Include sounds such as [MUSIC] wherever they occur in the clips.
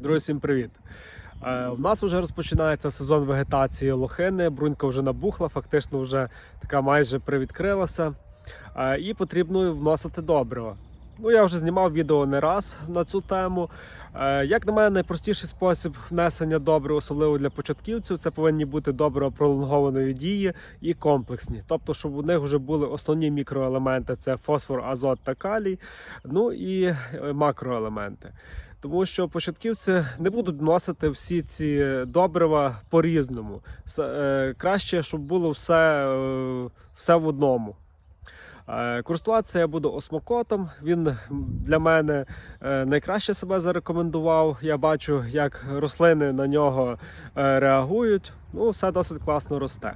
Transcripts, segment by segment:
Друзі, всім привіт! Е, У нас вже розпочинається сезон вегетації лохини. Брунька вже набухла, фактично вже така майже привідкрилася. Е, І потрібно вносити добриво. Ну, я вже знімав відео не раз на цю тему. Е, Як на мене, найпростіший спосіб внесення добрив, особливо для початківців, це повинні бути добрива пролонгованої дії і комплексні. Тобто, щоб у них вже були основні мікроелементи: це фосфор, азот та калій, ну і е, макроелементи. Тому що початківці не будуть вносити всі ці добрива по-різному. Е, Краще, щоб було все, е, все в одному. Е, Користуватися я буду осмокотом. Він для мене найкраще себе зарекомендував. Я бачу, як рослини на нього реагують. Ну, все досить класно росте.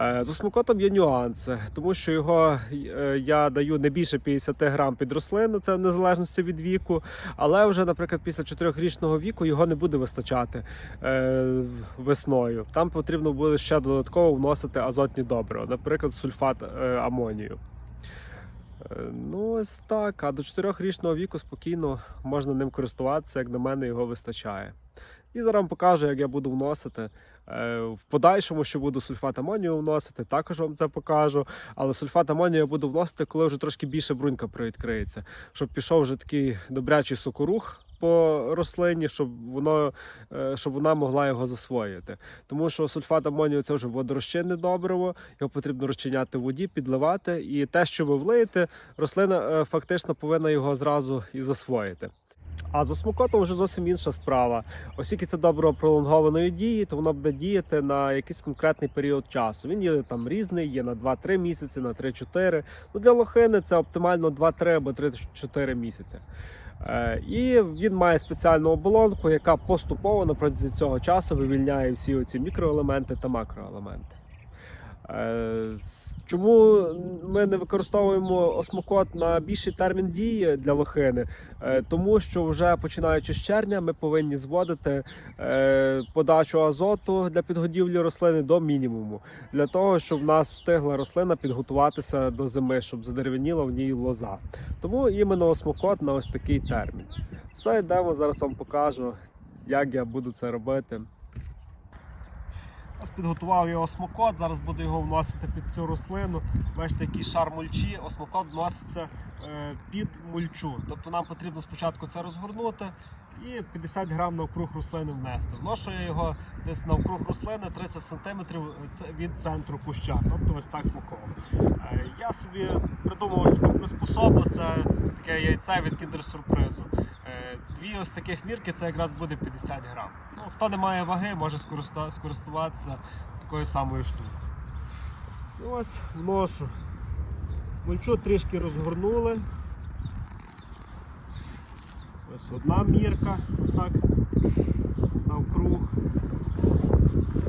Е, З осмокотом є нюанси, тому що його е, я даю не більше 50 грам під рослину, це в незалежності від віку. Але вже, наприклад, після 4-річного віку його не буде вистачати е, весною. Там потрібно буде ще додатково вносити азотні добрива, наприклад, сульфат амонію. Е, Ну, ось так. А до 4-річного віку спокійно можна ним користуватися, як на мене, його вистачає. І зараз вам покажу, як я буду вносити. Е, В подальшому, що буду сульфат амонію вносити, також вам це покажу. Але сульфат амонію я буду вносити, коли вже трошки більше брунька привідкриється, щоб пішов вже такий добрячий сокорух по рослині, щоб воно е, щоб вона могла його засвоїти. Тому що сульфат амонію це вже водорозчинне добриво, його потрібно розчиняти в воді, підливати. І те, що ви влиєте, рослина е, фактично повинна його зразу і засвоїти. А з осмокотом вже зовсім інша справа. Оскільки це добриво пролонгованої дії, то воно буде діяти на якийсь конкретний період часу. Він є там різний, є на 2-3 місяці, на 3-4. Ну, для лохини це оптимально 2-3 або 3-4 місяці. Е, І він має спеціальну оболонку, яка поступово на цього часу вивільняє всі оці мікроелементи та макроелементи. Е, Чому ми не використовуємо осмокот на більший термін дії для лохини? Е, Тому що вже починаючи з червня ми повинні зводити е, подачу азоту для підгодівлі рослини до мінімуму, для того, щоб в нас встигла рослина підготуватися до зими, щоб задеревеніла в ній лоза. Тому іменно осмокот на ось такий термін. Все йдемо, зараз вам покажу, як я буду це робити. Ось підготував я осмокот, зараз буду його вносити під цю рослину. Бачите, який шар мульчі. Осмокот вноситься е, під мульчу. Тобто нам потрібно спочатку це розгорнути і 50 грам навкруг рослини внести. Вношу я його десь навкруг рослини 30 см від центру куща, тобто ось так по колу. Е, Я собі придумав ось таку приспособу, це таке яйце від кіндер-сюрпризу. Е, Дві ось таких мірки це якраз буде 50 грам. Ну, хто не має ваги, може скористуватися такою самою штукою. Ось вношу. Мульчу трішки розгорнули. Ось одна мірка, отак, навкруг.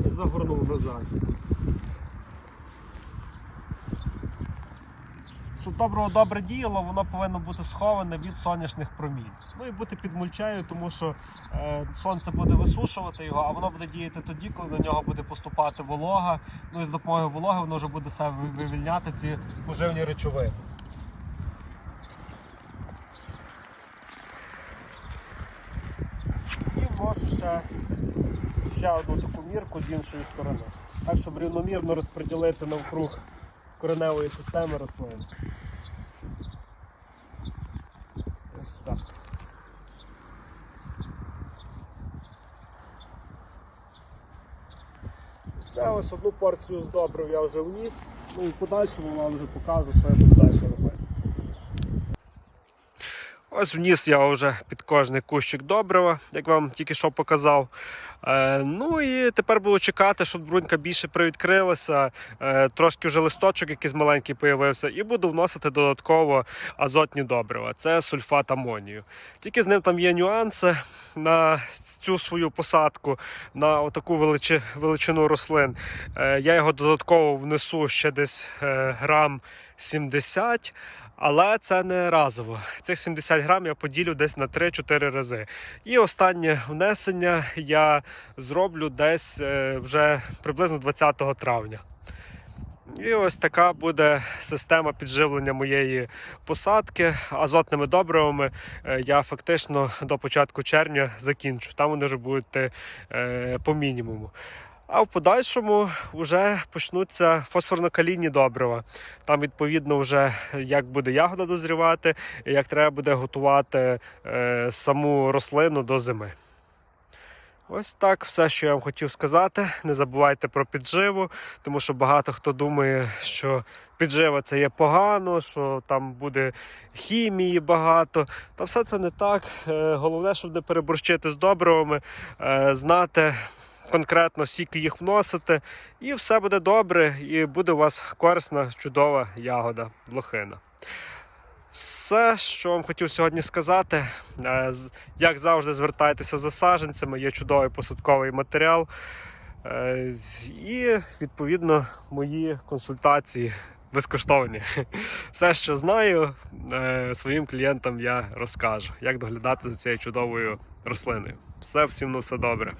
І загорнув назад. Щоб добриво добре діяло, воно повинно бути сховане від сонячних промінь. Ну і бути під мульчею, тому що е, сонце буде висушувати його, а воно буде діяти тоді, коли на нього буде поступати волога. Ну і з допомогою вологи воно вже буде себе вивільняти ці поживні речовини. І ще, одну таку мірку з іншої сторони. Так, щоб рівномірно розподілити навкруг кореневої системи рослин. Ось так. Все, ось одну порцію з добрив я вже вніс. Ну і подальшому вам вже покажу, що я буду далі. Ось вніс я вже під кожний кущик добрива, як вам тільки що показав. Е, ну і тепер було чекати, щоб брунька більше привідкрилася, е, трошки вже листочок якийсь маленький появився, і буду вносити додатково азотні добрива. Це сульфат амонію. Тільки з ним там є нюанси на цю свою посадку, на таку величи, величину рослин. Е, я його додатково внесу ще десь е, грам 70. Але це не разово. Цих 70 грам я поділю десь на 3-4 рази. І останнє внесення я зроблю десь е, вже приблизно 20 травня. І ось така буде система підживлення моєї посадки азотними добривами. Е, Я фактично до початку червня закінчу. Там вони вже будуть е, по мінімуму. А в подальшому вже почнуться фосфорно-калійні добрива. Там, відповідно, вже як буде ягода дозрівати, як треба буде готувати е, саму рослину до зими. Ось так все, що я вам хотів сказати. Не забувайте про підживу, тому що багато хто думає, що піджива це є погано, що там буде хімії багато. Та все це не так. Е, Головне, щоб не переборщити з добривами, е, знати конкретно скільки їх вносити, і все буде добре, і буде у вас корисна, чудова ягода, лохина. Все, що вам хотів сьогодні сказати, Е, як завжди, звертайтеся за саджанцями, є чудовий посадковий матеріал. Е, І відповідно мої консультації безкоштовні. [LAUGHS] Все, що знаю, е, своїм клієнтам я розкажу, як доглядати за цією чудовою рослиною. Все, всім на все добре.